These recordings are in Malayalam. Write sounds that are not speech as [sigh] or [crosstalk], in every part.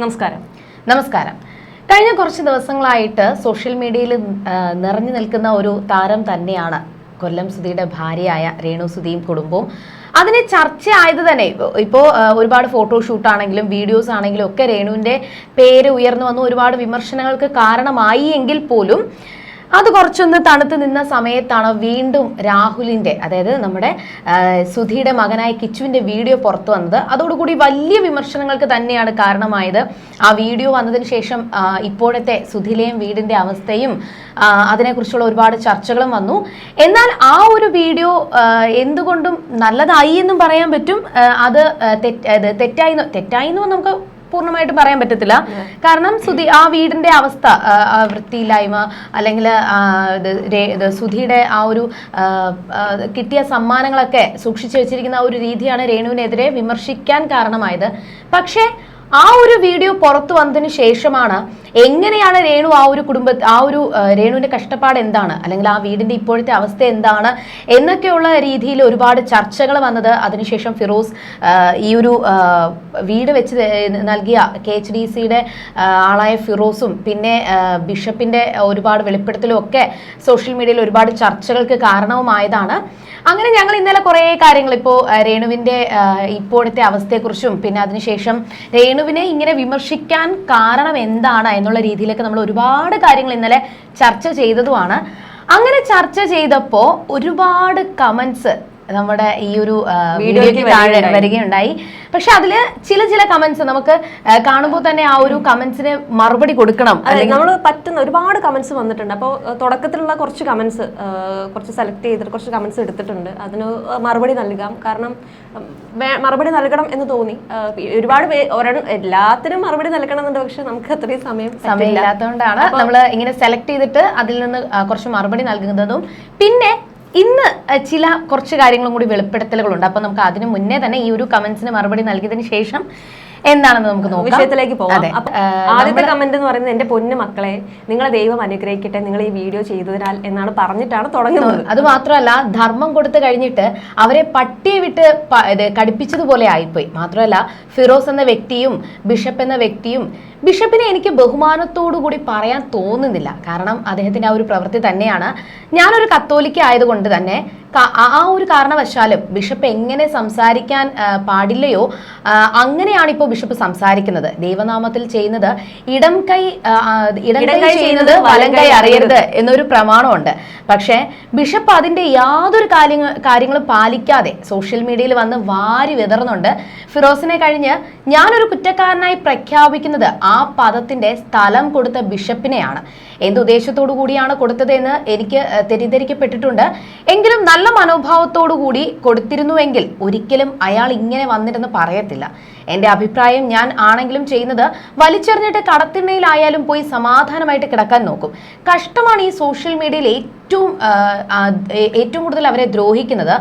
നമസ്കാരം. നമസ്കാരം. കഴിഞ്ഞ കുറച്ച് ദിവസങ്ങളായിട്ട് സോഷ്യൽ മീഡിയയിൽ നിറഞ്ഞു നിൽക്കുന്ന ഒരു താരം തന്നെയാണ് കൊല്ലം സുധിയുടെ ഭാര്യയായ രേണു സുധിയും കുടുംബവും. അതിന് ചർച്ചയായത് തന്നെ ഇപ്പോൾ ഒരുപാട് ഫോട്ടോഷൂട്ട് ആണെങ്കിലും വീഡിയോസ് ആണെങ്കിലും ഒക്കെ രേണുവിന്റെ പേര് ഉയർന്നു വന്നു. ഒരുപാട് വിമർശനങ്ങൾക്ക് കാരണമായി എങ്കിൽ പോലും അത് കുറച്ചൊന്ന് തണുത്ത് നിന്ന സമയത്താണ് വീണ്ടും രാഹുലിന്റെ അതായത് നമ്മുടെ സുധിയുടെ മകനായ കിച്ചുവിന്റെ വീഡിയോ പുറത്തു വന്നത്. അതോടുകൂടി വലിയ വിമർശനങ്ങൾക്ക് തന്നെയാണ് കാരണമായത്. ആ വീഡിയോ വന്നതിന് ശേഷം ഇപ്പോഴത്തെ സുധിലെയും വീടിന്റെ അവസ്ഥയും അതിനെക്കുറിച്ചുള്ള ഒരുപാട് ചർച്ചകളും വന്നു. എന്നാൽ ആ ഒരു വീഡിയോ എന്തുകൊണ്ടും നല്ലതായി എന്നും പറയാൻ പറ്റും. അത് തെറ്റായി തെറ്റായി നമുക്ക് പൂർണമായിട്ട് പറയാൻ പറ്റത്തില്ല. കാരണം സുധി ആ വീടിന്റെ അവസ്ഥ വൃത്തിയില്ലായ്മ അല്ലെങ്കിൽ സുധിയുടെ ആ ഒരു കിട്ടിയ സമ്മാനങ്ങളൊക്കെ സൂക്ഷിച്ചു വെച്ചിരിക്കുന്ന ആ ഒരു രീതിയാണ് രേണുവിനെതിരെ വിമർശിക്കാൻ കാരണമായത്. പക്ഷേ ആ ഒരു വീഡിയോ പുറത്തു വന്നതിന് ശേഷമാണ് എങ്ങനെയാണ് രേണു ആ ഒരു കുടുംബ ആ ഒരു രേണുവിന്റെ കഷ്ടപ്പാട് എന്താണ്? അല്ലെങ്കിൽ ആ വീടിന്റെ ഇപ്പോഴത്തെ അവസ്ഥ എന്താണ്? എന്നൊക്കെയുള്ള രീതിയിൽ ഒരുപാട് ചർച്ചകൾ വന്നത് അതിനുശേഷം ഫിറോസ് ഈ ഒരു വീട് വെച്ച് നൽകിയ കെ എച്ച് ഡി സിയുടെ ആളായ ഫിറോസും പിന്നെ ബിഷപ്പിന്റെ ഒരുപാട് വെളിപ്പെടുത്തലും ഒക്കെ സോഷ്യൽ മീഡിയയിൽ ഒരുപാട് ചർച്ചകൾക്ക് കാരണവുമായതാണ്. അങ്ങനെ ഞങ്ങൾ ഇന്നലെ കുറേ കാര്യങ്ങൾ ഇപ്പോൾ രേണുവിന്റെ ഇപ്പോഴത്തെ അവസ്ഥയെക്കുറിച്ചും പിന്നെ അതിനുശേഷം രേണുവിനെ ഇങ്ങനെ വിമർശിക്കാൻ കാരണം എന്താണ് എന്നുള്ള രീതിയിലൊക്കെ നമ്മൾ ഒരുപാട് കാര്യങ്ങൾ ഇന്നലെ ചർച്ച ചെയ്തതുമാണ്. അങ്ങനെ ചർച്ച ചെയ്തപ്പോൾ ഒരുപാട് കമന്റ്സ് നമ്മുടെ ഈ ഒരു വീഡിയോയ്ക്ക് താഴെ വരികയുണ്ടായി. പക്ഷെ അതിൽ ചില ചില കമന്റ്സ് നമുക്ക് കാണുമ്പോൾ തന്നെ ആ ഒരു കമന്റ്സിന് മറുപടി കൊടുക്കണം. നമ്മൾ പറ്റുന്ന ഒരുപാട് കമന്റ്സ് വന്നിട്ടുണ്ട്. അപ്പോൾ തുടക്കത്തിലുള്ള കുറച്ച് കമന്റ്സ് കുറച്ച് സെലക്ട് ചെയ്തിട്ട് കുറച്ച് കമന്റ്സ് എടുത്തിട്ടുണ്ട്. അതിന് മറുപടി നൽകാം. കാരണം മറുപടി നൽകണം എന്ന് തോന്നി. ഒരുപാട് എല്ലാത്തിനും മറുപടി നൽകണം എന്നുണ്ട് പക്ഷെ നമുക്ക് അത്രയും സമയം സമയം ഇല്ലാത്തതുകൊണ്ടാണ് നമ്മൾ ഇങ്ങനെ സെലക്ട് ചെയ്തിട്ട് അതിൽ നിന്ന് കുറച്ച് മറുപടി നൽകുന്നതും. പിന്നെ ഇന്ന് ചില കുറച്ച് കാര്യങ്ങളും കൂടി വെളിപ്പെടുത്തലുകളുണ്ട്. അപ്പൊ നമുക്ക് അതിനു മുന്നേ തന്നെ ഈ ഒരു കമന്റ്സിന് മറുപടി നൽകിയതിന് ശേഷം എന്താണെന്ന് നമുക്ക് നോക്കാം. വിഷയത്തിലേക്ക് പോകാം ആദ്യത്തെ കമന്റ് എന്ന് പറയുന്നത് എന്റെ പൊന്നു മക്കളെ നിങ്ങളെ ദൈവം അനുഗ്രഹിക്കട്ടെ നിങ്ങൾ ഈ വീഡിയോ ചെയ്തതിനാൽ എന്നാണ് പറഞ്ഞിട്ടാണ് തുടങ്ങുന്നത്. അത് മാത്രമല്ല ധർമ്മം കൊടുത്തു കഴിഞ്ഞിട്ട് അവരെ പട്ടിയെ വിട്ട് കടിപ്പിച്ചതുപോലെ ആയിപ്പോയി. മാത്രമല്ല ഫിറോസ് എന്ന വ്യക്തിയും ബിഷപ്പ് എന്ന വ്യക്തിയും ബിഷപ്പിനെ എനിക്ക് ബഹുമാനത്തോടുകൂടി പറയാൻ തോന്നുന്നില്ല. കാരണം അദ്ദേഹത്തിന്റെ ആ ഒരു പ്രവൃത്തി തന്നെയാണ് ഞാനൊരു കത്തോലിക്ക ആയതുകൊണ്ട് തന്നെ ആ ഒരു കാരണവശാലും ബിഷപ്പ് എങ്ങനെ സംസാരിക്കാൻ പാടില്ലയോ അങ്ങനെയാണ് ഇപ്പോൾ ബിഷപ്പ് സംസാരിക്കുന്നത്. ദൈവനാമത്തിൽ ചെയ്യുന്നത് ഇടം കൈ ഇടം കൈ ചെയ്യുന്നത് വലം കൈ അറിയരുത് എന്നൊരു പ്രമാണമുണ്ട്. പക്ഷേ ബിഷപ്പ് അതിന്റെ യാതൊരു കാര്യങ്ങൾ കാര്യങ്ങളും പാലിക്കാതെ സോഷ്യൽ മീഡിയയിൽ വന്ന് വാരി വിതറുന്നുണ്ട്. ഫിറോസിനെ കഴിഞ്ഞ് ഞാനൊരു കുറ്റക്കാരനായി പ്രഖ്യാപിക്കുന്നത് ആ പദത്തിന്റെ സ്ഥലം കൊടുത്ത ബിഷപ്പിനെയാണ്. എന്ത് ഉദ്ദേശത്തോടു കൂടിയാണ് കൊടുത്തത് എന്ന് എനിക്ക് തെറ്റിദ്ധരിക്കപ്പെട്ടിട്ടുണ്ട്. എങ്കിലും നല്ല മനോഭാവത്തോടു കൂടി കൊടുത്തിരുന്നുവെങ്കിൽ ഒരിക്കലും അയാൾ ഇങ്ങനെ വന്നിരുന്ന് പറയത്തില്ല. എന്റെ അഭിപ്രായം ഞാൻ ആണെങ്കിലും ചെയ്യുന്നത് വലിച്ചെറിഞ്ഞിട്ട് കടത്തിണ്ണയിലായാലും പോയി സമാധാനമായിട്ട് കിടക്കാൻ നോക്കും. കഷ്ടമാണ് ഈ സോഷ്യൽ മീഡിയയിൽ ഏറ്റവും ഏറ്റവും കൂടുതൽ അവരെ ദ്രോഹിക്കുന്നത്.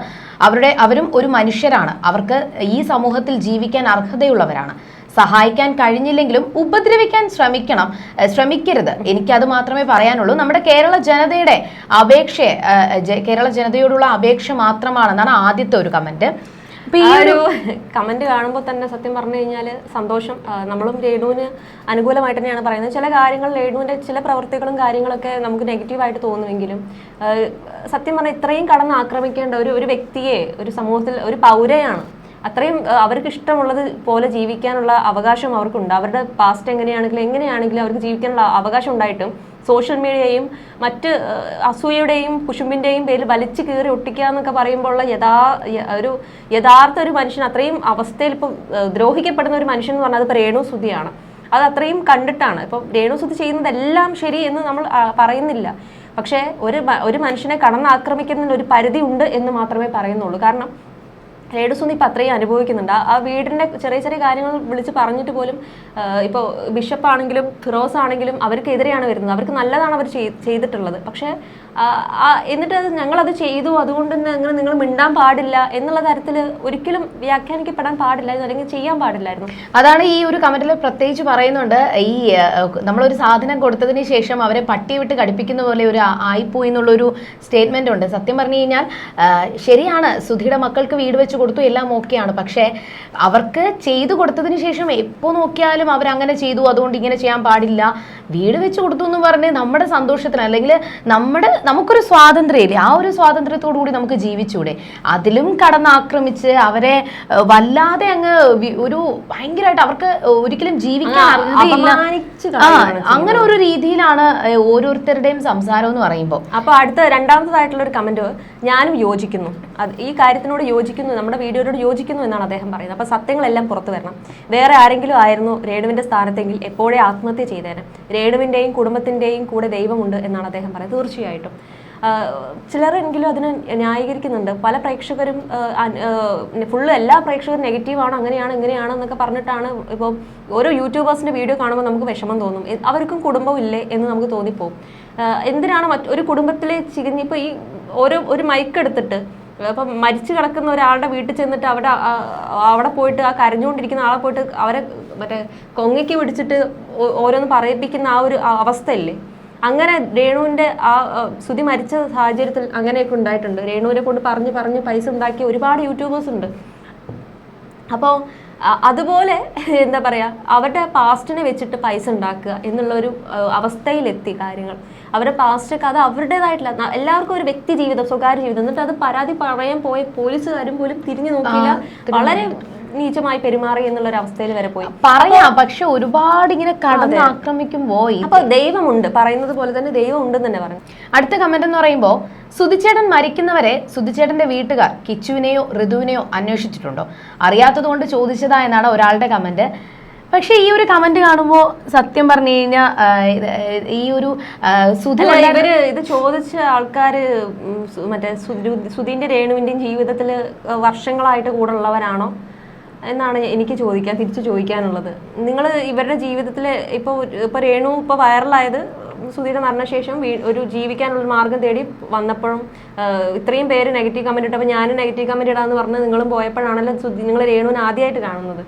അവരുടെ അവരും ഒരു മനുഷ്യരാണ്. അവർക്ക് ഈ സമൂഹത്തിൽ ജീവിക്കാൻ അർഹതയുള്ളവരാണ്. സഹായിക്കാൻ കഴിഞ്ഞില്ലെങ്കിലും ഉപദ്രവിക്കാൻ ശ്രമിക്കണം ശ്രമിക്കരുത്. എനിക്കത് മാത്രമേ പറയാനുള്ളൂ. നമ്മുടെ കേരള ജനതയുടെ അപേക്ഷ കേരള ജനതയോടുള്ള അപേക്ഷ മാത്രമാണെന്നാണ് ആദ്യത്തെ ഒരു കമന്റ്. അപ്പൊ ഈ ഒരു കമന്റ് കാണുമ്പോൾ തന്നെ സത്യം പറഞ്ഞു കഴിഞ്ഞാൽ സന്തോഷം. നമ്മളും രേണുവിന് അനുകൂലമായിട്ട് തന്നെയാണ് പറയുന്നത്. ചില കാര്യങ്ങൾ രേണുവിന്റെ ചില പ്രവൃത്തികളും കാര്യങ്ങളൊക്കെ നമുക്ക് നെഗറ്റീവായിട്ട് തോന്നുമെങ്കിലും സത്യം പറഞ്ഞാൽ ഇത്രയും കടന്ന് ആക്രമിക്കേണ്ട ഒരു ഒരു വ്യക്തിയെ ഒരു സമൂഹത്തിൽ ഒരു പൗരയാണ് അത്രയും അവർക്ക് ഇഷ്ടമുള്ളത് പോലെ ജീവിക്കാനുള്ള അവകാശം അവർക്കുണ്ട്. അവരുടെ പാസ്റ്റ് എങ്ങനെയാണെങ്കിലും എങ്ങനെയാണെങ്കിലും അവർക്ക് ജീവിക്കാനുള്ള അവകാശം ഉണ്ടായിട്ടും സോഷ്യൽ മീഡിയയും മറ്റ് അസൂയയുടെയും കുശുമ്പിന്റെയും പേരിൽ വലിച്ചു കീറി ഒട്ടിക്കുക എന്നൊക്കെ പറയുമ്പോൾ ഉള്ള യഥാ ഒരു യഥാർത്ഥ ഒരു മനുഷ്യൻ അത്രയും അവസ്ഥയിൽ ഇപ്പം ദ്രോഹിക്കപ്പെടുന്ന ഒരു മനുഷ്യൻ എന്ന് പറഞ്ഞാൽ അതിപ്പോൾ രേണുസുതിയാണ് അത് അത്രയും കണ്ടിട്ടാണ്. ഇപ്പം രേണുസുതി ചെയ്യുന്നതെല്ലാം ശരി എന്ന് നമ്മൾ പറയുന്നില്ല. പക്ഷേ ഒരു ഒരു മനുഷ്യനെ കടന്നാക്രമിക്കുന്നതിന് ഒരു പരിധി ഉണ്ട് എന്ന് മാത്രമേ പറയുന്നുള്ളൂ. കാരണം രേണുസുന്ദി ഇപ്പം അത്രയും അനുഭവിക്കുന്നുണ്ട്. ആ- വീടിന്റെ ചെറിയ ചെറിയ കാര്യങ്ങൾ വിളിച്ച് പറഞ്ഞിട്ട് പോലും ഇപ്പോൾ ബിഷപ്പ് ആണെങ്കിലും ഫിറോസ് ആണെങ്കിലും അവർക്കെതിരെയാണ് വരുന്നത്. അവർക്ക് നല്ലതാണ് അവർ ചെയ്- ചെയ്തിട്ടുള്ളത്. പക്ഷേ എന്നിട്ട് അത് ഞങ്ങളത് ചെയ്തു. അതുകൊണ്ട് തന്നെ അങ്ങനെ നിങ്ങൾ മിണ്ടാൻ പാടില്ല എന്നുള്ള തരത്തിൽ ഒരിക്കലും വ്യാഖ്യാനിക്കപ്പെടാൻ പാടില്ലായിരുന്നു അല്ലെങ്കിൽ ചെയ്യാൻ പാടില്ലായിരുന്നു. അതാണ് ഈ ഒരു കമന്റിൽ പ്രത്യേകിച്ച് പറയുന്നുണ്ട്. ഈ നമ്മളൊരു സാധനം കൊടുത്തതിന് ശേഷം അവരെ പട്ടി വിട്ട് കടിപ്പിക്കുന്ന പോലെ ഒരു ആയിപ്പോയി എന്നുള്ളൊരു സ്റ്റേറ്റ്മെന്റ് ഉണ്ട്. സത്യം പറഞ്ഞു കഴിഞ്ഞാൽ ശരിയാണ്. സുധിയുടെ മക്കൾക്ക് വീട് വെച്ച് കൊടുത്തു എല്ലാം ഓക്കെയാണ്. പക്ഷേ അവർക്ക് ചെയ്തു കൊടുത്തതിന് ശേഷം എപ്പോൾ നോക്കിയാലും അവരങ്ങനെ ചെയ്തു. അതുകൊണ്ട് ഇങ്ങനെ ചെയ്യാൻ പാടില്ല. വീട് വെച്ച് കൊടുത്തു എന്ന് പറഞ്ഞ് നമ്മുടെ സന്തോഷത്തിന് അല്ലെങ്കിൽ നമ്മുടെ നമുക്കൊരു സ്വാതന്ത്ര്യമില്ലേ? ആ ഒരു സ്വാതന്ത്ര്യത്തോടു കൂടി നമുക്ക് ജീവിച്ചൂടെ? അതിലും കടന്നാക്രമിച്ച് അവരെ വല്ലാതെ അങ്ങ് ഒരു ഭയങ്കരമായിട്ട് അവർക്ക് ഒരിക്കലും ജീവിക്കാൻ ആ അങ്ങനെ ഒരു രീതിയിലാണ് ഓരോരുത്തരുടെയും സംസാരം എന്ന് പറയുമ്പോൾ. അപ്പൊ അടുത്ത രണ്ടാമത്തതായിട്ടുള്ള ഒരു കമന്റ് ഞാനും യോജിക്കുന്നു. ഈ കാര്യത്തിനോട് യോജിക്കുന്നു നമ്മുടെ വീഡിയോയോട് യോജിക്കുന്നു എന്നാണ് അദ്ദേഹം പറയുന്നത്. അപ്പോൾ സത്യങ്ങളെല്ലാം പുറത്തു വരണം. വേറെ ആരെങ്കിലും ആയിരുന്നു രേണുവിന്റെ സ്ഥാനത്തെങ്കിൽ എപ്പോഴേ ആത്മഹത്യ ചെയ്തേനെ? രേണുവിന്റെയും കുടുംബത്തിന്റെയും കൂടെ ദൈവമുണ്ട് എന്നാണ് അദ്ദേഹം പറയുന്നത്. തീർച്ചയായിട്ടും. ചിലരെങ്കിലും അതിനെ ന്യായീകരിക്കുന്നുണ്ട്. പല പ്രേക്ഷകരും ഫുള്ള് എല്ലാ പ്രേക്ഷകരും നെഗറ്റീവാണ് അങ്ങനെയാണ് ഇങ്ങനെയാണ് എന്നൊക്കെ പറഞ്ഞിട്ടാണ് ഇപ്പോൾ ഓരോ യൂട്യൂബേഴ്സിന്റെ വീഡിയോ കാണുമ്പോൾ നമുക്ക് വിഷമം തോന്നും. അവർക്കും കുടുംബം ഇല്ലേ എന്ന് നമുക്ക് തോന്നിപ്പോകും എന്തിനാണ് മറ്റൊരു കുടുംബത്തിലെ ചികഞ്ഞ് ഈ ഓരോ ഒരു മൈക്ക് എടുത്തിട്ട് ഇപ്പം മരിച്ചു കിടക്കുന്ന ഒരാളുടെ വീട്ടിൽ ചെന്നിട്ട് അവിടെ അവിടെ പോയിട്ട് ആ കരഞ്ഞുകൊണ്ടിരിക്കുന്ന ആളെ പോയിട്ട് അവരെ മറ്റേ കൊങ്ങയ്ക്ക് പിടിച്ചിട്ട് ഓരോന്ന് പറയിപ്പിക്കുന്ന ആ ഒരു അവസ്ഥയല്ലേ? അങ്ങനെ രേണുവിന്റെ ആ സ്തുതി മരിച്ച സാഹചര്യത്തിൽ അങ്ങനെയൊക്കെ ഉണ്ടായിട്ടുണ്ട്. രേണുവിനെ കൊണ്ട് പറഞ്ഞ് പറഞ്ഞ് പൈസ ഉണ്ടാക്കിയ ഒരുപാട് യൂട്യൂബേഴ്സ് ഉണ്ട്. അപ്പോൾ അതുപോലെ [laughs] എന്താ പറയുക അവരുടെ പാസ്റ്റിനെ വെച്ചിട്ട് പൈസ ഉണ്ടാക്കുക എന്നുള്ളൊരു അവസ്ഥയിലെത്തി കാര്യങ്ങൾ. അവരുടെ പാസ്റ്റൊക്കെ അത് അവരുടേതായിട്ടില്ല എല്ലാവർക്കും ഒരു വ്യക്തി ജീവിതം സ്വകാര്യ ജീവിതം. എന്നിട്ട് അത് പരാതി പറയാൻ പോയ പോലീസുകാരും പോലും തിരിഞ്ഞു നോക്കിയില്ല. വളരെ നീചമായി പെരുമാറി എന്നുള്ള ഒരു അവസ്ഥയിൽ വരെ പോയി. പറയാം പക്ഷെ ഒരുപാട് ഇങ്ങനെ കടന്ന് ആക്രമിക്കുമ്പോ അപ്പൊ ദൈവമുണ്ട് പറയുന്നത് പോലെ തന്നെ ദൈവം ഉണ്ടെന്ന് തന്നെ പറഞ്ഞു. അടുത്ത കമന്റ് എന്ന് പറയുമ്പോൾ സുധിച്ചേട്ടൻ മരിക്കുന്നവരെ സുധിച്ചേട്ടന്റെ വീട്ടുകാർ കിച്ചുവിനെയോ ഋതുവിനെയോ അന്വേഷിച്ചിട്ടുണ്ടോ? അറിയാത്തതുകൊണ്ട് ചോദിച്ചതാ എന്നാണ് ഒരാളുടെ കമന്റ് പക്ഷെ ഈ ഒരു കമന്റ് കാണുമ്പോൾ സത്യം പറഞ്ഞു കഴിഞ്ഞാൽ ഈ ഒരു ഇവർ ഇത് ചോദിച്ച ആൾക്കാര് മറ്റേ സുധി- സുധീന്റെ രേണുവിന്റെയും ജീവിതത്തിൽ വർഷങ്ങളായിട്ട് കൂടെ ഉള്ളവരാണോ? എന്നാണ് എനിക്ക് ചോദിക്കാൻ തിരിച്ചു ചോദിക്കാനുള്ളത്. നിങ്ങൾ ഇവരുടെ ജീവിതത്തിൽ ഇപ്പോൾ ഇപ്പോൾ രേണു ഇപ്പോൾ വൈറലായത് സുധീയുടെ മരണശേഷം ഒരു ജീവിക്കാനുള്ള മാർഗം തേടി വന്നപ്പോഴും ഇത്രയും പേര് നെഗറ്റീവ് കമന്റ് ഇട്ടപ്പോൾ ഞാനും നെഗറ്റീവ് കമന്റ് ഇടാന്ന് പറഞ്ഞ് നിങ്ങളും പോയപ്പോഴാണല്ലോ നിങ്ങൾ രേണുവിനെ ആദ്യമായിട്ട് കാണുന്നത്.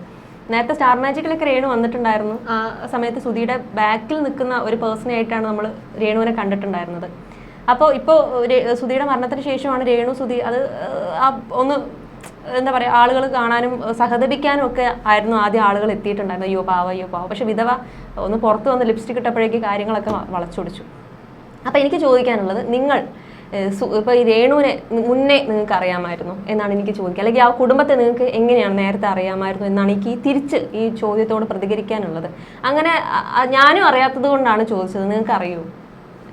നേരത്തെ സ്റ്റാർ മാജിക്കിലൊക്കെ രേണു വന്നിട്ടുണ്ടായിരുന്നു. ആ സമയത്ത് സുധിയുടെ ബാക്കിൽ നിൽക്കുന്ന ഒരു പേഴ്സണായിട്ടാണ് നമ്മൾ രേണുവിനെ കണ്ടിട്ടുണ്ടായിരുന്നത്. അപ്പോൾ ഇപ്പോൾ സുധിയുടെ മരണത്തിന് ശേഷമാണ് രേണു സുധി അത് ഒന്ന് എന്താ പറയുക ആളുകൾ കാണാനും സഹതപിക്കാനും ഒക്കെ ആയിരുന്നു ആദ്യം ആളുകൾ എത്തിയിട്ടുണ്ടായിരുന്നത്. അയ്യോ പാവ അയ്യോ പാവ. പക്ഷെ വിധവ ഒന്ന് പുറത്ത് വന്ന് ലിപ്സ്റ്റിക് ഇട്ടപ്പോഴേക്ക് കാര്യങ്ങളൊക്കെ വളച്ചൊടിച്ചു. അപ്പോൾ എനിക്ക് ചോദിക്കാനുള്ളത് നിങ്ങൾ ഇപ്പോൾ ഇപ്പൊ ഈ രേണുവിനെ മുന്നേ നിങ്ങൾക്ക് അറിയാമായിരുന്നു എന്നാണ് എനിക്ക് ചോദിക്കുക. അല്ലെങ്കിൽ ആ കുടുംബത്തെ നിങ്ങൾക്ക് എങ്ങനെയാണ് നേരത്തെ അറിയാമായിരുന്നു എന്നാണ് എനിക്ക് ഈ തിരിച്ച് ഈ ചോദ്യത്തോട് പ്രതികരിക്കാനുള്ളത്. അങ്ങനെ ഞാനും അറിയാത്തത് കൊണ്ടാണ് ചോദിച്ചത്. നിങ്ങൾക്ക് അറിയൂ?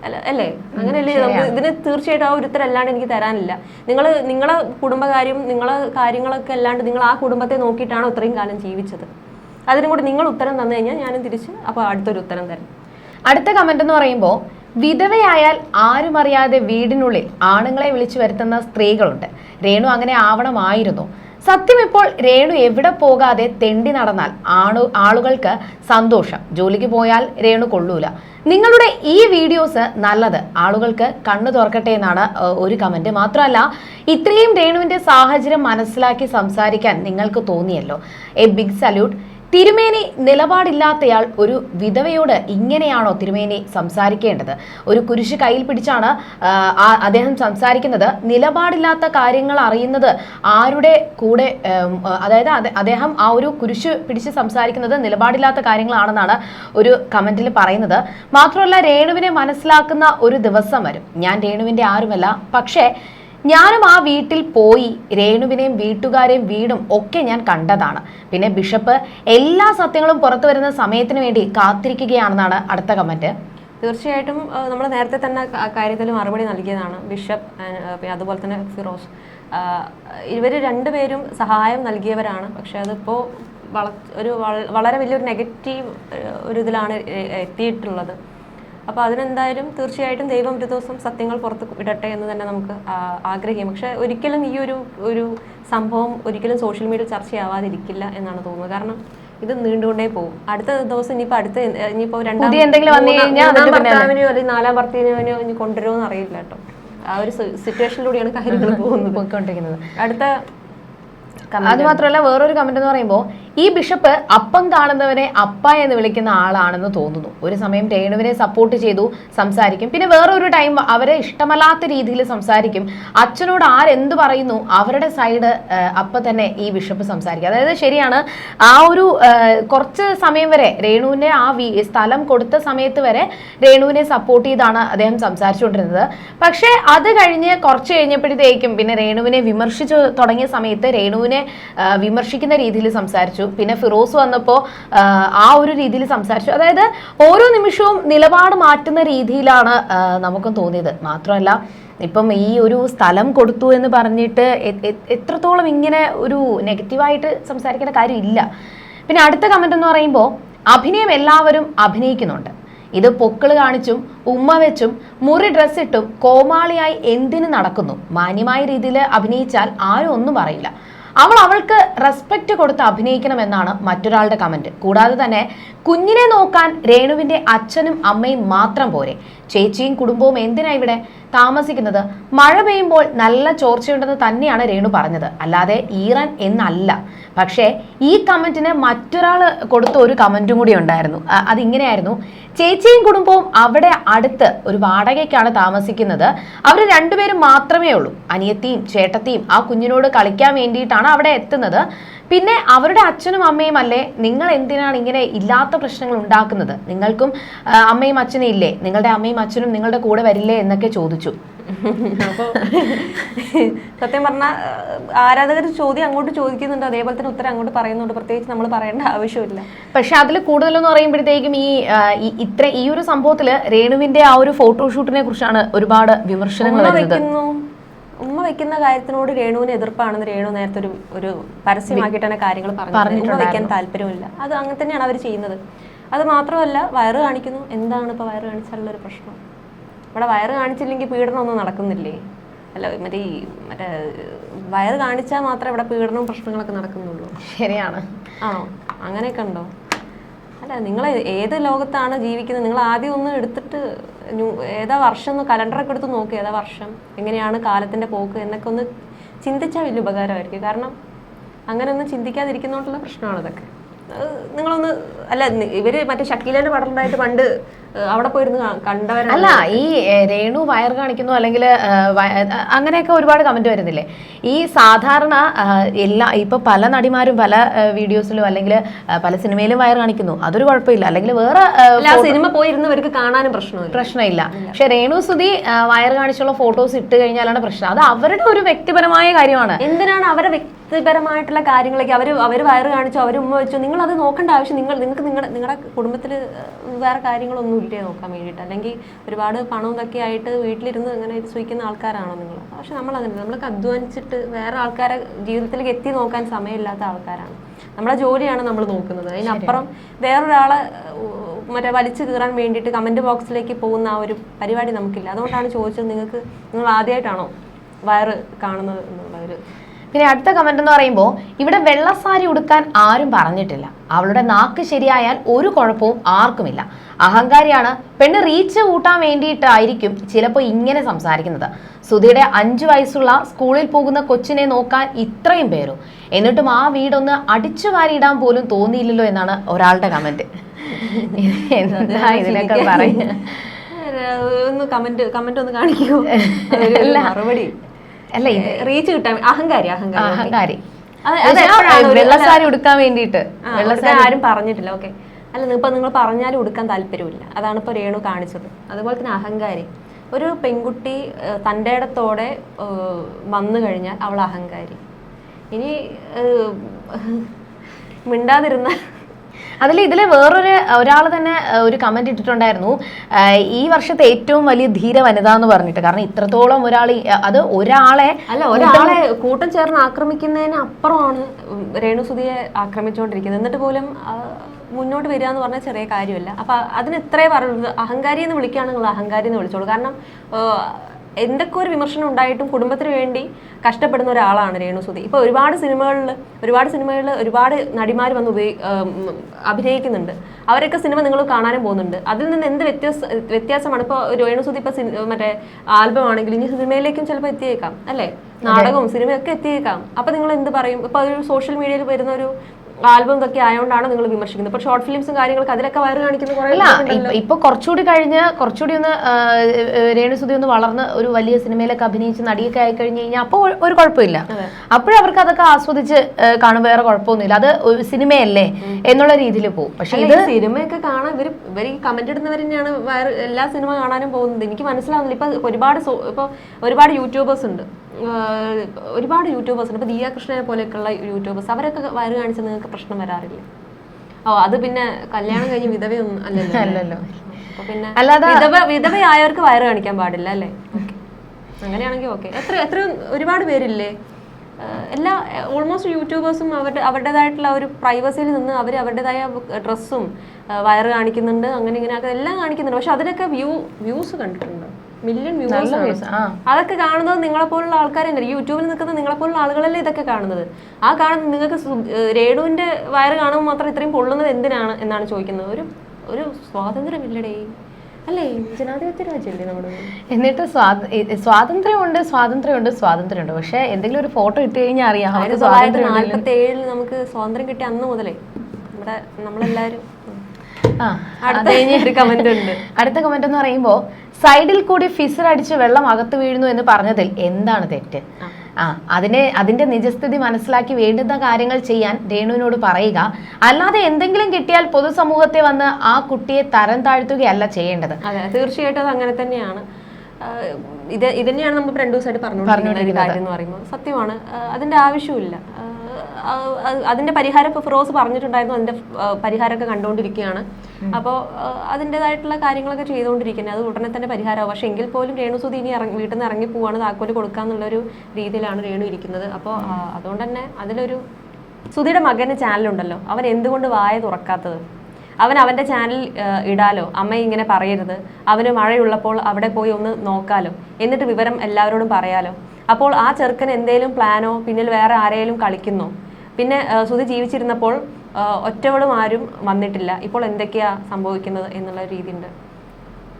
അല്ല അല്ലേ? അങ്ങനെയല്ലേ? നമുക്ക് ഇതിന് തീർച്ചയായിട്ടും ആ ഒരു ഉത്തരം അല്ലാണ്ട് എനിക്ക് തരാനില്ല. നിങ്ങൾ നിങ്ങളെ കുടുംബകാര്യം നിങ്ങളെ കാര്യങ്ങളൊക്കെ അല്ലാണ്ട് നിങ്ങൾ ആ കുടുംബത്തെ നോക്കിയിട്ടാണോ ഇത്രയും കാലം ജീവിച്ചത്? അതിനും കൂടി നിങ്ങൾ ഉത്തരം തന്നു കഴിഞ്ഞാൽ ഞാനും തിരിച്ച് അപ്പോൾ അടുത്തൊരു ഉത്തരം തരാം. അടുത്ത കമന്റ് എന്ന് പറയുമ്പോൾ വിധവയായാൽ ആരും അറിയാതെ വീടിനുള്ളിൽ ആണുങ്ങളെ വിളിച്ചു വരുത്തുന്ന സ്ത്രീകളുണ്ട്. രേണു അങ്ങനെ ആവണമായിരുന്നു. സത്യം ഇപ്പോൾ രേണു എവിടെ പോകാതെ തെണ്ടി നടന്നാൽ ആണു ആളുകൾക്ക് സന്തോഷം. ജോലിക്ക് പോയാൽ രേണു കൊള്ളൂല. നിങ്ങളുടെ ഈ വീഡിയോസ് നല്ലത്. ആളുകൾക്ക് കണ്ണു തുറക്കട്ടെ എന്നാണ് ഒരു കമന്റ് മാത്രമല്ല ഇത്രയും രേണുവിന്റെ സാഹചര്യം മനസ്സിലാക്കി സംസാരിക്കാൻ നിങ്ങൾക്ക് തോന്നിയല്ലോ. A big salute. തിരുമേനി നിലപാടില്ലാത്തയാൾ ഒരു വിധവയോട് ഇങ്ങനെയാണോ തിരുമേനി സംസാരിക്കേണ്ടത്? ഒരു കുരിശ് കയ്യിൽ പിടിച്ചാണ് അദ്ദേഹം സംസാരിക്കുന്നത്. നിലപാടില്ലാത്ത കാര്യങ്ങൾ അറിയുന്നത് ആരുടെ കൂടെ അതായത് അദ്ദേഹം ആ ഒരു കുരിശ് പിടിച്ച് സംസാരിക്കുന്നത് നിലപാടില്ലാത്ത കാര്യങ്ങളാണെന്നാണ് ഒരു കമന്റിൽ പറയുന്നത്. മാത്രമല്ല രേണുവിനെ മനസ്സിലാക്കുന്ന ഒരു ദിവസം വരും. ഞാൻ രേണുവിന്റെ ആരുമല്ല പക്ഷേ ഞാനും ആ വീട്ടിൽ പോയി രേണുവിനെയും വീട്ടുകാരെയും വീടും ഒക്കെ ഞാൻ കണ്ടതാണ്. പിന്നെ ബിഷപ്പ് എല്ലാ സത്യങ്ങളും പുറത്തു വരുന്ന സമയത്തിന് വേണ്ടി കാത്തിരിക്കുകയാണെന്നാണ് അടുത്ത കമന്റ്. തീർച്ചയായിട്ടും നമ്മൾ നേരത്തെ തന്നെ കാര്യത്തിൽ മറുപടി നൽകിയതാണ് ബിഷപ്പ് അതുപോലെ തന്നെ ഫിറോസ്. ഇവർ രണ്ടുപേരും സഹായം നൽകിയവരാണ്. പക്ഷെ അതിപ്പോൾ വള ഒരു വളരെ വലിയൊരു നെഗറ്റീവ് ഒരു ഇതിലാണ് എത്തിയിട്ടുള്ളത്. അപ്പോൾ അതിനെന്തായാലും തീർച്ചയായിട്ടും ദൈവം ഒരു ദിവസം സത്യങ്ങൾ പുറത്ത് വിടട്ടെ എന്ന് തന്നെ നമുക്ക് ആഗ്രഹിക്കും. പക്ഷെ ഒരിക്കലും ഈ ഒരു ഒരു സംഭവം ഒരിക്കലും സോഷ്യൽ മീഡിയ ചർച്ചയാവാതിരിക്കില്ല എന്നാണ് തോന്നുന്നത്. കാരണം ഇത് നീണ്ടുകൊണ്ടേ പോകും. അടുത്ത ദിവസം ഇനിയിപ്പോൾ അടുത്ത ഇനിയിപ്പോൾ രണ്ടാം. ഭർത്താവിനെയോ അല്ലെങ്കിൽ നാലാം ഭർത്താവിനെയോ ഇനി കൊണ്ടുവരുമോ അറിയില്ല കേട്ടോ. ആ ഒരു സിറ്റുവേഷനിലൂടെയാണ് കാര്യങ്ങൾ പോകുന്നത്. അടുത്ത അത് മാത്രമല്ല വേറൊരു കമന്റ് എന്ന് പറയുമ്പോൾ ഈ ബിഷപ്പ് അപ്പം കാണുന്നവനെ അപ്പ എന്ന് വിളിക്കുന്ന ആളാണെന്ന് തോന്നുന്നു. ഒരു സമയം രേണുവിനെ സപ്പോർട്ട് ചെയ്തു സംസാരിക്കും. പിന്നെ വേറൊരു ടൈം അവരെ ഇഷ്ടമല്ലാത്ത രീതിയിൽ സംസാരിക്കും. അച്ഛനോട് ആരെന്ത് പറയുന്നു അവരുടെ സൈഡ് അപ്പം തന്നെ ഈ ബിഷപ്പ് സംസാരിക്കും. അതായത് ശരിയാണ് ആ ഒരു കുറച്ച് സമയം വരെ രേണുവിനെ ആ സ്ഥലം കൊടുത്ത സമയത്ത് വരെ രേണുവിനെ സപ്പോർട്ട് ചെയ്താണ് അദ്ദേഹം സംസാരിച്ചുകൊണ്ടിരുന്നത്. പക്ഷേ അത് കഴിഞ്ഞ് കുറച്ച് കഴിഞ്ഞപ്പോഴത്തേക്കും പിന്നെ രേണുവിനെ വിമർശിച്ചു തുടങ്ങിയ സമയത്ത് രേണുവിനെ വിമർശിക്കുന്ന രീതിയിൽ സംസാരിച്ചു. പിന്നെ ഫിറോസ് വന്നപ്പോൾ ആ ഒരു രീതിയിൽ സംസാരിച്ചു. അതായത് ഓരോ നിമിഷവും നിലപാട് മാറ്റുന്ന രീതിയിലാണ് നമുക്കും തോന്നിയത്. മാത്രമല്ല ഇപ്പം ഈ ഒരു സ്ഥലം കൊടുത്തു എന്ന് പറഞ്ഞിട്ട് എത്രത്തോളം ഇങ്ങനെ ഒരു നെഗറ്റീവായിട്ട് സംസാരിക്കേണ്ട കാര്യമില്ല. പിന്നെ അടുത്ത കമന്റ് എന്ന് പറയുമ്പോൾ അഭിനയം എല്ലാവരും അഭിനയിക്കുന്നുണ്ട്. ഇത് പൊക്കിൾ കാണിച്ചും ഉമ്മ വെച്ചും മുറി ഡ്രസ് ഇട്ടും കോമാളിയായി എന്തിനു നടക്കുന്നു? മാന്യമായ രീതിയിൽ അഭിനയിച്ചാൽ ആരും ഒന്നും പറയില്ല. അവൾ അവൾക്ക് റെസ്പെക്റ്റ് കൊടുത്ത് അഭിനയിക്കണമെന്നാണ് മറ്റൊരാളുടെ കമന്റ് കൂടാതെ തന്നെ കുഞ്ഞിനെ നോക്കാൻ രേണുവിന്റെ അച്ഛനും അമ്മയും മാത്രം പോരെ. ചേച്ചിയും കുടുംബവും എന്തിനാ ഇവിടെ? താമസിക്കുന്നത്. മഴ പെയ്യുമ്പോൾ നല്ല ചോർച്ചയുണ്ടെന്ന് തന്നെയാണ് രേണു പറഞ്ഞത്. അല്ലാതെ ഈറാൻ എന്നല്ല. പക്ഷേ ഈ കമന്റിന് മറ്റൊരാൾ കൊടുത്ത ഒരു കമന്റും കൂടി ഉണ്ടായിരുന്നു. അതിങ്ങനെയായിരുന്നു. ചേച്ചിയും കുടുംബവും അവിടെ അടുത്ത് ഒരു വാടകയ്ക്കാണ് താമസിക്കുന്നത്. അവർ രണ്ടുപേരും മാത്രമേ ഉള്ളൂ. അനിയത്തിയും ചേട്ടത്തിയും ആ കുഞ്ഞിനോട് കളിക്കാൻ വേണ്ടിയിട്ടാണ് അവിടെ എത്തുന്നത്. പിന്നെ അവരുടെ അച്ഛനും അമ്മയും അല്ലേ? നിങ്ങൾ എന്തിനാണ് ഇങ്ങനെ ഇല്ലാത്ത പ്രശ്നങ്ങൾ ഉണ്ടാക്കുന്നത്? നിങ്ങൾക്കും അമ്മയും അച്ഛനും ഇല്ലേ? നിങ്ങളുടെ അമ്മയും അച്ഛനും നിങ്ങളുടെ കൂടെ വരില്ലേ എന്നൊക്കെ ചോദിച്ചു. അപ്പോൾ സത്യം പറഞ്ഞാൽ ആരാധകർ ചോദ്യം അങ്ങോട്ട് ചോദിക്കുന്നുണ്ട്. അതേപോലെ തന്നെ ഉത്തരം അങ്ങോട്ട് പറയുന്നുണ്ട്. പ്രത്യേകിച്ച് നമ്മൾ പറയേണ്ട ആവശ്യമില്ല. പക്ഷെ അതിൽ കൂടുതലെന്ന് പറയുമ്പോഴത്തേക്കും ഈ ഇത്ര ഈ ഒരു സംഭവത്തിൽ രേണുവിന്റെ ആ ഒരു ഫോട്ടോഷൂട്ടിനെ കുറിച്ചാണ് ഒരുപാട് വിമർശനങ്ങൾ വരുന്നത്. ഉമ്മ വെക്കുന്ന കാര്യത്തിനോട് രേണുവിന് എതിർപ്പാണെന്ന് രേണു നേരത്തെ ഒരു ഒരു പരസ്യമാക്കിയിട്ട് തന്നെ കാര്യങ്ങൾ പറഞ്ഞു ഉമ്മ വെക്കാൻ താല്പര്യമില്ല. അത് അങ്ങനെ തന്നെയാണ് അവർ ചെയ്യുന്നത്. അത് മാത്രമല്ല വയറ് കാണിക്കുന്നു. എന്താണ് ഇപ്പൊ വയറ് കാണിച്ചാലുള്ള ഒരു പ്രശ്നം? ഇവിടെ വയറ് കാണിച്ചില്ലെങ്കിൽ പീഡനം ഒന്നും നടക്കുന്നില്ലേ? അല്ല മറ്റേ ഈ മറ്റേ വയറ് കാണിച്ചാൽ മാത്രമേ ഇവിടെ പീഡനവും പ്രശ്നങ്ങളൊക്കെ നടക്കുന്നുള്ളൂ. ശരിയാണ്. ആണോ അങ്ങനെയൊക്കെ ഉണ്ടോ? അല്ല നിങ്ങൾ ഏത് ലോകത്താണ് ജീവിക്കുന്നത്? നിങ്ങൾ ആദ്യം ഒന്ന് എടുത്തിട്ട് ഏതാ വർഷം ഒന്ന് കലണ്ടറൊക്കെ എടുത്ത് നോക്കുക ഏതാ വർഷം എങ്ങനെയാണ് കാലത്തിന്റെ പോക്ക് എന്നൊക്കെ ഒന്ന് ചിന്തിച്ചാൽ വലിയ ഉപകാരമായിരിക്കും. കാരണം അങ്ങനെ ഒന്നും ചിന്തിക്കാതിരിക്കുന്നതുകൊണ്ടുള്ള പ്രശ്നമാണ് ഇതൊക്കെ അത് നിങ്ങളൊന്ന് അല്ല ഇവർ മറ്റേ പടം ഉണ്ടായിട്ട് പണ്ട് അവിടെ പോയിരുന്ന് കണ്ടവരാണ് അല്ല ഈ രേണു വയർ കാണിക്കുന്നു അല്ലെങ്കിൽ അങ്ങനെയൊക്കെ ഒരുപാട് കമന്റ് വരുന്നില്ലേ? ഈ സാധാരണ എല്ലാ ഇപ്പൊ പല നടിമാരും പല വീഡിയോസിലും അല്ലെങ്കിൽ പല സിനിമയിലും വയർ കാണിക്കുന്നു. അതൊരു കുഴപ്പമില്ല. അല്ലെങ്കിൽ വേറെ സിനിമ പോയിരുന്നവർക്ക് കാണാനും പ്രശ്നമില്ല. പ്രശ്നമില്ല. പക്ഷെ രേണു സുധി വയർ കാണിച്ചുള്ള ഫോട്ടോസ് ഇട്ട് കഴിഞ്ഞാലാണ് പ്രശ്നം. അത് അവരുടെ ഒരു വ്യക്തിപരമായ കാര്യമാണ്. എന്തിനാണ് അവരെ വ്യക്തിപരമായിട്ടുള്ള കാര്യങ്ങളൊക്കെ അവർ അവർ വയറ് കാണിച്ചു അവർ ഉമ്മ വെച്ചോ? നിങ്ങൾ അത് നോക്കേണ്ട ആവശ്യം നിങ്ങൾ നിങ്ങൾക്ക് നിങ്ങളുടെ നിങ്ങളുടെ കുടുംബത്തിൽ വേറെ കാര്യങ്ങളൊന്നും ഇല്ലേ നോക്കാൻ വേണ്ടിയിട്ട്. അല്ലെങ്കിൽ ഒരുപാട് പണം ഇതൊക്കെ ആയിട്ട് വീട്ടിലിരുന്ന് അങ്ങനെ ഇത് സൂഹിക്കുന്ന ആൾക്കാരാണോ നിങ്ങൾ? പക്ഷെ നമ്മൾ അങ്ങനെ നമ്മളൊക്കെ അധ്വാനിച്ചിട്ട് വേറെ ആൾക്കാരെ ജീവിതത്തിലേക്ക് എത്തി നോക്കാൻ സമയമില്ലാത്ത ആൾക്കാരാണ്. നമ്മളെ ജോലിയാണ് നമ്മൾ നോക്കുന്നത്. അതിനപ്പുറം വേറൊരാളെ മറ്റേ വലിച്ചു കീറാൻ വേണ്ടിയിട്ട് കമന്റ് ബോക്സിലേക്ക് പോകുന്ന ആ ഒരു പരിപാടി നമുക്കില്ല. അതുകൊണ്ടാണ് ചോദിച്ചത് നിങ്ങൾക്ക് നിങ്ങൾ ആദ്യമായിട്ടാണോ വയറ് കാണുന്നത് എന്നുള്ള ഒരു പിന്നെ അടുത്ത കമന്റ് എന്ന് പറയുമ്പോൾ ഇവിടെ വെള്ള സാരി ഉടുക്കാൻ ആരും പറഞ്ഞിട്ടില്ല. അവളുടെ നാക്ക് ശരിയായാൽ ഒരു കുഴപ്പവും ആർക്കുമില്ല. അഹങ്കാരിയാണ്. പെണ്ണ് റീച്ച് കൂട്ടാൻ വേണ്ടിയിട്ടായിരിക്കും ചിലപ്പോൾ ഇങ്ങനെ സംസാരിക്കുന്നത്. സുധിയുടെ അഞ്ചു വയസ്സുള്ള സ്കൂളിൽ പോകുന്ന കൊച്ചിനെ നോക്കാൻ ഇത്രയും പേരും. എന്നിട്ടും ആ വീടൊന്ന് അടിച്ചു വാരിയിടാൻ പോലും തോന്നിയില്ലല്ലോ എന്നാണ് ഒരാളുടെ കമന്റ് എന്താ ഇതിനൊക്കെ പറയുന്നത്? ഒന്ന് കമന്റ് കമന്റ് ഒന്ന് കാണിക്കൂ. മറുപടി. അല്ല റീച്ച് കിട്ടാൻ അഹങ്കാരി അഹങ്കാരി അഹങ്കാരി. വെള്ളസാരി ഉടുക്കാൻ വേണ്ടിയിട്ട്. ഉടുക്കാൻ ആരും പറഞ്ഞിട്ടില്ല ഓക്കെ. അല്ല ഇപ്പൊ നിങ്ങൾ പറഞ്ഞാലും ഉടുക്കാൻ താല്പര്യമില്ല. അതാണ് ഇപ്പൊ രേണു കാണിച്ചത്. അതുപോലെ തന്നെ അഹങ്കാരി. ഒരു പെൺകുട്ടി തന്റെ ഇടത്തോടെ വന്നു കഴിഞ്ഞാൽ അവൾ അഹങ്കാരി. ഇനി മിണ്ടാതിരുന്നാൽ മിണ്ടാതിരുന്ന അതിൽ ഇതിൽ വേറൊരു ഒരാൾ തന്നെ ഒരു കമന്റ് ഇട്ടിട്ടുണ്ടായിരുന്നു. ഈ വർഷത്തെ ഏറ്റവും വലിയ ധീര വനിത എന്ന് പറഞ്ഞിട്ട്. കാരണം ഇത്രത്തോളം ഒരാൾ അത് ഒരാളെ അല്ല ഒരാളെ കൂട്ടം ചേർന്ന് ആക്രമിക്കുന്നതിന് അപ്പുറമാണ് രേണുസുതിയെ ആക്രമിച്ചുകൊണ്ടിരിക്കുന്നത് എന്നിട്ട് പോലും മുന്നോട്ട് വരിക എന്ന് പറഞ്ഞാൽ ചെറിയ കാര്യമല്ല. അപ്പൊ അതിന് ഇത്രേ പറയുന്നത് അഹങ്കാരി എന്ന് വിളിക്കുകയാണെങ്കിൽ അഹങ്കാരി എന്ന് വിളിച്ചോളൂ. കാരണം എന്തൊക്കെ ഒരു വിമർശനം ഉണ്ടായിട്ടും കുടുംബത്തിന് വേണ്ടി കഷ്ടപ്പെടുന്ന ഒരാളാണ് രേണു സുധി. ഇപ്പൊ ഒരുപാട് സിനിമകളിൽ ഒരുപാട് സിനിമകളിൽ ഒരുപാട് നടിമാർ വന്ന് ഉപയോഗി അഭിനയിക്കുന്നുണ്ട്. അവരൊക്കെ സിനിമ നിങ്ങൾ കാണാനും പോകുന്നുണ്ട്. അതിൽ നിന്ന് എന്ത് വ്യത്യാസ വ്യത്യാസമാണ്? ഇപ്പോൾ രേണു സുധി ഇപ്പോൾ മറ്റേ ആൽബം ആണെങ്കിൽ ഇനി സിനിമയിലേക്കും ചിലപ്പോൾ എത്തിയേക്കാം അല്ലേ? നാടകവും സിനിമയൊക്കെ എത്തിയേക്കാം. അപ്പോൾ നിങ്ങൾ എന്ത് പറയും? ഇപ്പൊ ഒരു സോഷ്യൽ മീഡിയയിൽ വരുന്ന ഒരു ആൽബം ഒക്കെ ആയതുകൊണ്ടാണ് നിങ്ങൾ വിമർശിക്കുന്നത്. ഇപ്പൊ ഷോർട്ട് ഫിലിംസും കാര്യങ്ങളൊക്കെ അതിലൊക്കെ വയറ് കാണിക്കുന്ന ഇപ്പൊ- കുറച്ചുകൂടി കഴിഞ്ഞ് കുറച്ചുകൂടി ഒന്ന് രേണുസുതി ഒന്ന് വളർന്ന് ഒരു വലിയ സിനിമയിലൊക്കെ അഭിനയിച്ച് നടിയൊക്കെ ആയി കഴിഞ്ഞു കഴിഞ്ഞാൽ അപ്പോൾ ഒരു കുഴപ്പമില്ല. അപ്പോഴും അവർക്ക് അതൊക്കെ ആസ്വദിച്ച് കാണും. വേറെ കുഴപ്പമൊന്നുമില്ല. അത് ഒരു സിനിമയല്ലേ എന്നുള്ള രീതിയിൽ പോകും പക്ഷേ ഇത് സിനിമയൊക്കെ കാണാൻ ഇവർ ഇവർ ഈ കമന്റ് ഇടുന്നവർ തന്നെയാണ് എല്ലാ സിനിമ കാണാനും പോകുന്നത്. എനിക്ക് മനസ്സിലാവുന്നില്ല. ഇപ്പൊ ഒരുപാട് ഇപ്പൊ ഒരുപാട് യൂട്യൂബേഴ്സ് ഉണ്ട്. ഒരുപാട് യൂട്യൂബേഴ്സ് ഉണ്ട്. ഇപ്പൊ ദിയ കൃഷ്ണനെ പോലെയൊക്കെയുള്ള യൂട്യൂബേഴ്സ് അവരൊക്കെ വയറ് കാണിച്ച നിങ്ങൾക്ക് പ്രശ്നം വരാറില്ല? ഓ അത് പിന്നെ കല്യാണം കഴിഞ്ഞ് വിധവയൊന്നും അല്ലല്ലോ പിന്നെ അല്ലാതെ വിധവ വിധവയായവർക്ക് വയറ് കാണിക്കാൻ പാടില്ല അല്ലേ? അങ്ങനെയാണെങ്കിൽ ഓക്കെ. എത്ര എത്ര ഒരുപാട് പേരില്ലേ? എല്ലാ ഓൾമോസ്റ്റ് യൂട്യൂബേഴ്സും അവരുടെ അവരുടേതായിട്ടുള്ള ഒരു പ്രൈവസിയിൽ നിന്ന് അവർ അവരുടേതായ ഡ്രസ്സും വയറ് കാണിക്കുന്നുണ്ട് അങ്ങനെ ഇങ്ങനെ എല്ലാം കാണിക്കുന്നുണ്ട്. പക്ഷെ അതിനൊക്കെ വ്യൂ വ്യൂസ് കണ്ടിട്ടുണ്ട്? മില്യൺ വ്യൂസ് അതൊക്കെ കാണുന്നത് നിങ്ങളെ പോലുള്ള ആൾക്കാരെ യൂട്യൂബിൽ നിൽക്കുന്ന നിങ്ങളെ പോലുള്ള ആളുകളല്ലേ ഇതൊക്കെ കാണുന്നത്? ആ കാണുന്ന നിങ്ങൾക്ക് രേണുവിന്റെ വയറ് കാണുമ്പോൾ മാത്രം ഇത്രയും പൊള്ളുന്നത് എന്തിനാണ് എന്നാണ് ചോദിക്കുന്നത്. ഒരു ഒരു സ്വാതന്ത്ര്യമില്ലടേ അല്ലേ? ജനാധിപത്യ രാജ്യമല്ലേ നമ്മുടെ എന്നിട്ട് സ്വാതന്ത്ര്യമുണ്ട് സ്വാതന്ത്ര്യമുണ്ട് സ്വാതന്ത്ര്യമുണ്ട്. പക്ഷെ എന്തെങ്കിലും ഒരു ഫോട്ടോ ഇട്ട് കഴിഞ്ഞാൽ അറിയാം ആയിരത്തി തൊള്ളായിരത്തി ഏഴിൽ നമുക്ക് സ്വാതന്ത്ര്യം കിട്ടിയ അന്ന് മുതലേ. നമ്മുടെ നമ്മളെല്ലാരും അടുത്ത കമന്റ് [laughs] എന്ന് പറയുമ്പോൾ സൈഡിൽ കൂടി ഫിസർ അടിച്ച് വെള്ളം അകത്ത് വീഴുന്നു എന്ന് പറഞ്ഞതിൽ എന്താണ് തെറ്റ്? ആ. അതിനെ അതിന്റെ നിജസ്ഥിതി മനസ്സിലാക്കി വേണ്ടുന്ന കാര്യങ്ങൾ ചെയ്യാൻ രേണുവിനോട് പറയുക. അല്ലാതെ എന്തെങ്കിലും കിട്ടിയാൽ പൊതുസമൂഹത്തെ വന്ന് ആ കുട്ടിയെ തരം താഴ്ത്തുകയല്ല ചെയ്യേണ്ടത്. തീർച്ചയായിട്ടും അത് അങ്ങനെ തന്നെയാണ്. ഇത് ഇത് തന്നെയാണ് നമ്മൾ രണ്ടു ദിവസമായിട്ട് പറഞ്ഞുകൊണ്ടിരിക്കുന്ന കാര്യം എന്ന് പറയുമ്പോൾ സത്യമാണ്. അതിന്റെ ആവശ്യമില്ല അതിന്റെ പരിഹാരം ഇപ്പോൾ ഫിറോസ് പറഞ്ഞിട്ടുണ്ടായിരുന്നു. അതിന്റെ പരിഹാരമൊക്കെ കണ്ടുകൊണ്ടിരിക്കുകയാണ്. അപ്പോൾ അതിന്റെതായിട്ടുള്ള കാര്യങ്ങളൊക്കെ ചെയ്തുകൊണ്ടിരിക്കുന്നത്. അത് ഉടനെ തന്നെ പരിഹാരമാവും. പക്ഷേ എങ്കിൽ പോലും രേണുസുതി ഇനി ഇറങ്ങി വീട്ടിൽ നിന്ന് ഇറങ്ങി പോവാണ്. താക്കോൽ കൊടുക്കാന്നുള്ളൊരു രീതിയിലാണ് രേണു ഇരിക്കുന്നത്. അപ്പോൾ അതുകൊണ്ട് തന്നെ അതിലൊരു സുധിയുടെ മകന് ചാനലുണ്ടല്ലോ. അവൻ എന്തുകൊണ്ട് വായ തുറക്കാത്തത്? അവൻ അവന്റെ ചാനൽ ഇടാലോ. അമ്മ ഇങ്ങനെ പറയരുത്. അവന് മഴയുള്ളപ്പോൾ അവിടെ പോയി ഒന്ന് നോക്കാലോ. എന്നിട്ട് വിവരം എല്ലാവരോടും പറയാലോ. അപ്പോൾ ആ ചെറുക്കൻ എന്തേലും പ്ലാനോ പിന്നിൽ വേറെ ആരെയും കളിക്കുന്നോ? പിന്നെ സുധി ജീവിച്ചിരുന്നപ്പോൾ ഒറ്റവളും ആരും വന്നിട്ടില്ല. ഇപ്പോൾ എന്തൊക്കെയാ സംഭവിക്കുന്നത് എന്നുള്ള രീതിയുണ്ട്.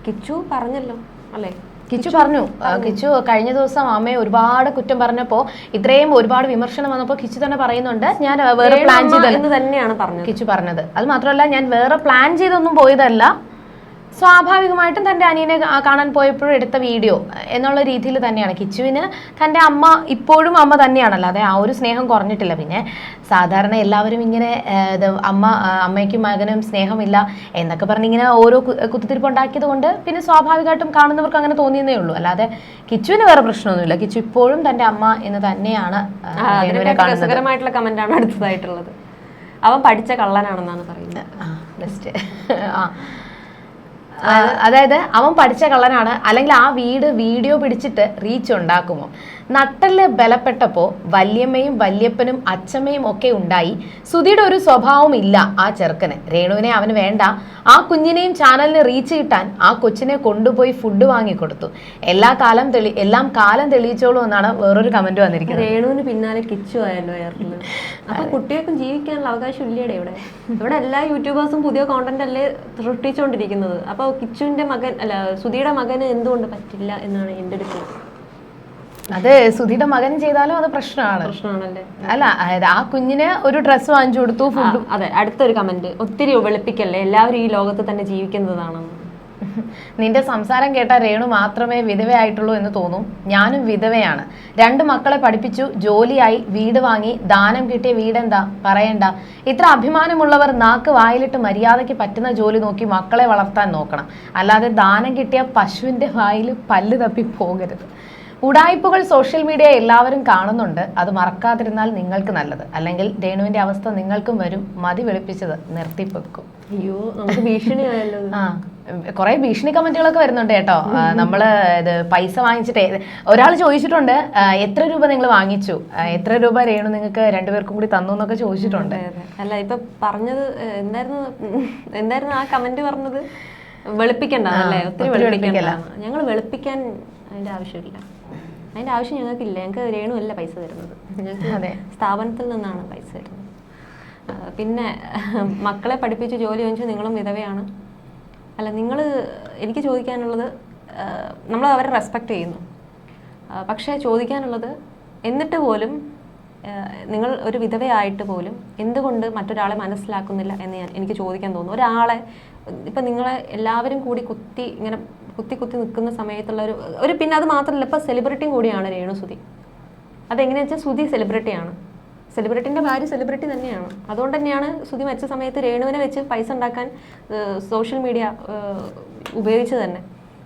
കിച്ചു പറഞ്ഞല്ലോ അല്ലേ? കിച്ചു പറഞ്ഞു. കിച്ചു കഴിഞ്ഞ ദിവസം അമ്മയെ ഒരുപാട് കുറ്റം പറഞ്ഞപ്പോ ഇത്രയും ഒരുപാട് വിമർശനം വന്നപ്പോ കിച്ചു തന്നെ പറയുന്നുണ്ട് ഞാൻ വേറെ പ്ലാൻ എന്ന് തന്നെയാണ് പറഞ്ഞത്. കിച്ചു പറഞ്ഞത്. അത് മാത്രമല്ല ഞാൻ വേറെ പ്ലാൻ ചെയ്തൊന്നും പോയതല്ല. സ്വാഭാവികമായിട്ടും തന്റെ അനിയനെ കാണാൻ പോയപ്പോഴും എടുത്ത വീഡിയോ എന്നുള്ള രീതിയിൽ തന്നെയാണ്. കിച്ചുവിന് തന്റെ അമ്മ ഇപ്പോഴും അമ്മ തന്നെയാണല്ലോ. അതെ ആ ഒരു സ്നേഹം കുറഞ്ഞിട്ടില്ല. പിന്നെ സാധാരണ എല്ലാവരും ഇങ്ങനെ അമ്മ അമ്മയ്ക്കും മകനും സ്നേഹമില്ല എന്നൊക്കെ പറഞ്ഞ് ഇങ്ങനെ ഓരോ കുത്തിരിപ്പുണ്ടാക്കിയത് കൊണ്ട് പിന്നെ സ്വാഭാവികമായിട്ടും കാണുന്നവർക്ക് അങ്ങനെ തോന്നിയെന്നേ ഉള്ളൂ. അല്ലാതെ കിച്ചുവിന് വേറെ പ്രശ്നമൊന്നുമില്ല. കിച്ചു ഇപ്പോഴും തന്റെ അമ്മ എന്ന് തന്നെയാണ് രസകരമായിട്ടുള്ള കമന്റാണ് അടുത്തതായിട്ടുള്ളത്. അവൻ പഠിച്ച കള്ളനാണെന്നാണ് പറയുന്നത്. ആ ബെസ്റ്റ് ആ, അതായത് അവൻ പഠിച്ച കള്ളനാണ്. അല്ലെങ്കിൽ ആ വീട് വീഡിയോ പിടിച്ചിട്ട് റീച്ച് ഉണ്ടാക്കുമോ? നട്ടൽ ബലപ്പെട്ടപ്പോൾ വല്യമ്മയും വല്യപ്പനും അച്ഛമ്മയും ഒക്കെ ഉണ്ടായി. സുധിയുടെ ഒരു സ്വഭാവം ഇല്ല ആ ചെറുക്കന്. രേണുവിനെ അവന് വേണ്ട. ആ കുഞ്ഞിനെയും ചാനലിന് റീച്ച് കിട്ടാൻ ആ കൊച്ചിനെ കൊണ്ടുപോയി ഫുഡ് വാങ്ങിക്കൊടുത്തു എല്ലാ കാലം തെളി എല്ലാം കാലം തെളിയിച്ചോളൂ എന്നാണ് വേറൊരു കമന്റ് വന്നിരിക്കുന്നത്. രേണുവിന് പിന്നാലെ കിച്ചു ആയല്ലോ എയർടെൽ അപ്പൊ കുട്ടികൾക്കും ജീവിക്കാനുള്ള അവകാശം ഇല്ലേടെ ഇവിടെ? ഇവിടെ എല്ലാ യൂട്യൂബേഴ്സും പുതിയ കോണ്ടന്റ് അല്ലേ സൃഷ്ടിച്ചുകൊണ്ടിരിക്കുന്നത് അപ്പൊ കിച്ചുവിന്റെ മകൻ അല്ല സുധിയുടെ മകന് എന്തുകൊണ്ട് പറ്റില്ല എന്നാണ് എന്റെ ഒരു ചോദ്യം. അത് സുധിയുടെ മകൻ ചെയ്താലും അത് പ്രശ്നമാണ്. അല്ല അതായത് ആ കുഞ്ഞിന് ഒരു ഡ്രസ് വാങ്ങിച്ചു കൊടുത്തു ഫുഡ്. അതെ അടുത്തൊരു കമന്റ്. ഒത്തിരി വെളുപ്പിക്കല്ലേ? എല്ലാവരും ഈ ലോകത്ത് തന്നെ ജീവിക്കുന്നതാണെന്ന്. നിന്റെ സംസാരം കേട്ട രേണു മാത്രമേ വിധവയായിട്ടുള്ളൂ എന്ന് തോന്നും. ഞാനും വിധവയാണ്. രണ്ട് മക്കളെ പഠിപ്പിച്ചു ജോലിയായി വീട് വാങ്ങി ദാനം കിട്ടിയ വീടെന്താ? പറയണ്ട. ഇത്ര അഭിമാനമുള്ളവർ നാക്ക് വായിലിട്ട് മര്യാദയ്ക്ക് പറ്റുന്ന ജോലി നോക്കി മക്കളെ വളർത്താൻ നോക്കണം. അല്ലാതെ ദാനം കിട്ടിയ പശുവിന്റെ വായിൽ പല്ല് തപ്പി പോകരുത്. ഉടായ്പകൾ സോഷ്യൽ മീഡിയ എല്ലാവരും കാണുന്നുണ്ട്. അത് മറക്കാതിരുന്നാൽ നിങ്ങൾക്ക് നല്ലത്. അല്ലെങ്കിൽ രേണുവിന്റെ അവസ്ഥ നിങ്ങൾക്കും വരും. മതി വെളുപ്പിച്ചത്. നിർത്തിപ്പൊക്കും അയ്യോ നമുക്ക് ഭീഷണിയായല്ലോ ആ കുറെ ഭീഷണി കമന്റുകളൊക്കെ വരുന്നുണ്ട് കേട്ടോ. നമ്മൾ ഇത് പൈസ വാങ്ങിച്ചിട്ട് ഒരാൾ ചോദിച്ചിട്ടുണ്ട് എത്ര രൂപ നിങ്ങൾ വാങ്ങിച്ചു? എത്ര രൂപ രേണു നിങ്ങൾക്ക് രണ്ടുപേർക്കും കൂടി തന്നു എന്നൊക്കെ ചോദിച്ചിട്ടുണ്ട്. അല്ല ഇപ്പൊ പറഞ്ഞത് എന്തായിരുന്നു എന്തായിരുന്നു ആ കമന്റ് പറഞ്ഞത്? വെളുപ്പിക്കണ്ട അല്ലേ? ഒത്തിരി ഒത്തിരി വെളുപ്പിക്കണ്ട. ഞങ്ങൾ വെളുപ്പിക്കാൻ അതിന്റെ ആവശ്യമില്ല. അതിന്റെ ആവശ്യം ഞങ്ങൾക്കില്ല ഞങ്ങൾക്ക് രേണുവല്ല പൈസ തരുന്നത്. ഞങ്ങൾക്ക്. സ്ഥാപനത്തിൽ നിന്നാണ് പൈസ തരുന്നത്. പിന്നെ മക്കളെ പഠിപ്പിച്ച് ജോലി വാങ്ങിച്ച് നിങ്ങളും വിധവയാണ്. അല്ല നിങ്ങൾ എനിക്ക് ചോദിക്കാനുള്ളത് നമ്മൾ അവരെ റെസ്പെക്റ്റ് ചെയ്യുന്നു. പക്ഷേ ചോദിക്കാനുള്ളത് എന്നിട്ട് പോലും നിങ്ങൾ ഒരു വിധവയായിട്ട് പോലും എന്തുകൊണ്ട് മറ്റൊരാളെ മനസ്സിലാക്കുന്നില്ല എന്ന് ഞാൻ എനിക്ക് ചോദിക്കാൻ തോന്നുന്നു. ഒരാളെ ഇപ്പം നിങ്ങളെ എല്ലാവരും കൂടി കുത്തി ഇങ്ങനെ കുത്തി കുത്തി നിൽക്കുന്ന സമയത്തുള്ള ഒരു ഒരു പിന്നെ അത് മാത്രമല്ല ഇപ്പം സെലിബ്രിറ്റിയും കൂടിയാണ് രേണു സുധി. അതെങ്ങനെയാ വെച്ചാൽ സുധി സെലിബ്രിറ്റിയാണ് സെലിബ്രിറ്റിന്റെ ഭാര്യ സെലിബ്രിറ്റി തന്നെയാണ്. അതുകൊണ്ട് തന്നെയാണ് സുധി മരിച്ച സമയത്ത് രേണുവിനെ വെച്ച് പൈസ ഉണ്ടാക്കാൻ സോഷ്യൽ മീഡിയ ഉപയോഗിച്ചു തന്നെ.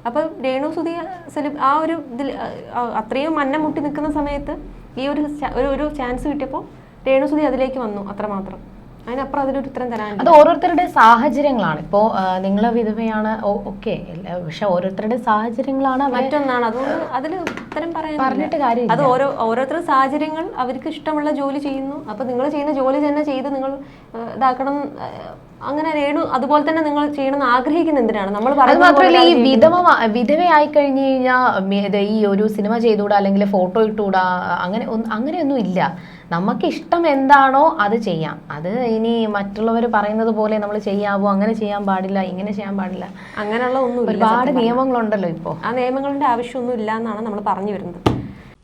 അപ്പോൾ രേണു സുധി സെലിബ് ആ ഒരു ഇതിൽ അത്രയും മന്നം മുട്ടി നിൽക്കുന്ന സമയത്ത് ഈ ഒരു ഒരു ചാൻസ് കിട്ടിയപ്പോൾ രേണു സുധി അതിലേക്ക് വന്നു അത്രമാത്രം. അതിനപ്പുറം അതിന് ഉത്തരം തരാനില്ല അത് ഓരോരുത്തരുടെ സാഹചര്യങ്ങളാണ്. ഇപ്പോ നിങ്ങൾ വിധവയാണ് ഓക്കെ പക്ഷെ ഓരോരുത്തരുടെ സാഹചര്യങ്ങളാണ് മറ്റൊന്നാണ്. അതുകൊണ്ട് അതിൽ ഉത്തരം പറയാൻ പറഞ്ഞിട്ട് കാര്യം അത് ഓരോ ഓരോരുത്തരുടെ സാഹചര്യങ്ങൾ അവർക്ക് ഇഷ്ടമുള്ള ജോലി ചെയ്യുന്നു. അപ്പൊ നിങ്ങൾ ചെയ്യുന്ന ജോലി തന്നെ ചെയ്ത് നിങ്ങൾ ഇതാക്കണം അങ്ങനെ രേണു അതുപോലെ തന്നെ നിങ്ങൾ ചെയ്യണമെന്ന് ആഗ്രഹിക്കുന്ന എന്തിനാണ്? നമ്മൾ അത് മാത്രമല്ല ഈ വിധവ വിധവയായി കഴിഞ്ഞു കഴിഞ്ഞാൽ ഈ ഒരു സിനിമ ചെയ്തുകൂടാ അല്ലെങ്കിൽ ഫോട്ടോ ഇട്ടുകൂടാ അങ്ങനെ അങ്ങനെയൊന്നും ഇല്ല. നമുക്ക് ഇഷ്ടം എന്താണോ അത് ചെയ്യാം. അത് ഇനി മറ്റുള്ളവർ പറയുന്നത് പോലെ നമ്മൾ ചെയ്യാവോ അങ്ങനെ ചെയ്യാൻ പാടില്ല ഇങ്ങനെ ചെയ്യാൻ പാടില്ല. അങ്ങനെയുള്ള ഒന്നും ഒരുപാട് നിയമങ്ങളുണ്ടല്ലോ ഇപ്പോൾ ആ നിയമങ്ങളുടെ ആവശ്യമൊന്നും ഇല്ല എന്നാണ് നമ്മൾ പറഞ്ഞു വരുന്നത്.